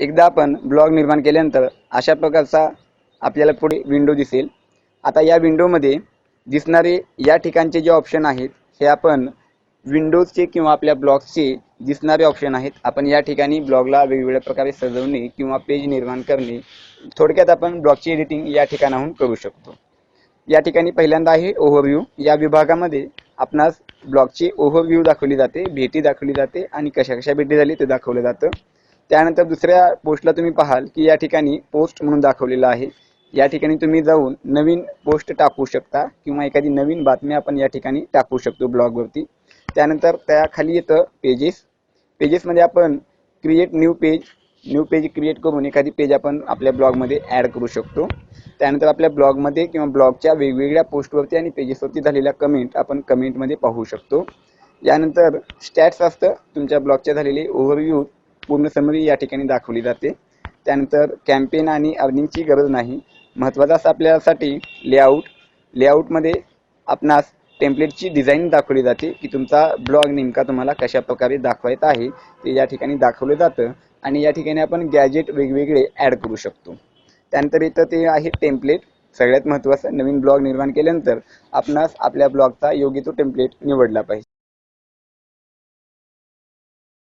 एकदा आपण ब्लॉग निर्माण केल्यानंतर अशा प्रकारचा आपल्याला पुढे विंडो दिसेल. आता या विंडोमध्ये दिसणारे या ठिकाणचे जे ऑप्शन आहेत हे आपण विंडोजचे किंवा आपल्या ब्लॉगचे दिसणारे ऑप्शन आहेत. आपण या ठिकाणी ब्लॉगला वेगवेगळ्या प्रकारे सजवणे किंवा पेज निर्माण करणे थोडक्यात आपण ब्लॉगची एडिटिंग या ठिकाणाहून करू शकतो. या ठिकाणी पहिल्यांदा आहे ओव्हरव्ह्यू या विभागामध्ये आपणास ब्लॉगची ओव्हरव्ह्यू दाखवली जाते भेटी दाखवली जाते आणि कशा कशा भेटी झाली ते दाखवलं जातं. त्यानंतर दुसऱ्या पोस्टला तुम्ही पाहाल की या ठिकाणी पोस्ट म्हणून दाखवलेला आहे. या ठिकाणी तुम्ही जाऊन नवीन पोस्ट टाकू शकता किंवा एखादी नवीन बातमी आपण या ठिकाणी टाकू शकतो ब्लॉगवरती. त्यानंतर त्याखाली येतं पेजेस पेजेसमध्ये आपण create new page new page create करून एखादी पेज आपण आपल्या ब्लॉगमध्ये ॲड करू शकतो. त्यानंतर आपल्या ब्लॉगमध्ये किंवा ब्लॉगच्या वेगवेगळ्या पोस्टवरती आणि पेजेसवरती झालेल्या कमेंट आपण कमेंटमध्ये पाहू शकतो. यानंतर स्टॅट्स असतं. तुमच्या ब्लॉगच्या झालेले ओव्हरव्ह्यू पूर्ण समरी या ठिकाणी दाखवली जाते. त्यानंतर कॅम्पेन आणि अर्निंगची गरज नाही. महत्त्वाचा असं आपल्यासाठी लेआउट लेआउटमध्ये आपणास टेम्पलेटची डिझाईन दाखवली जाते की तुमचा ब्लॉग नेमका तुम्हाला कशा प्रकारे दाखवायचा आहे ते या ठिकाणी दाखवलं जातं आणि या ठिकाणी आपण गॅजेट वेगवेगळे ॲड करू शकतो. त्यानंतर इथं ते आहे टेम्पलेट सगळ्यात महत्त्वाचं नवीन ब्लॉग निर्माण केल्यानंतर आपणास आपल्या ब्लॉगचा योग्य तो टेम्पलेट निवडला पाहिजे.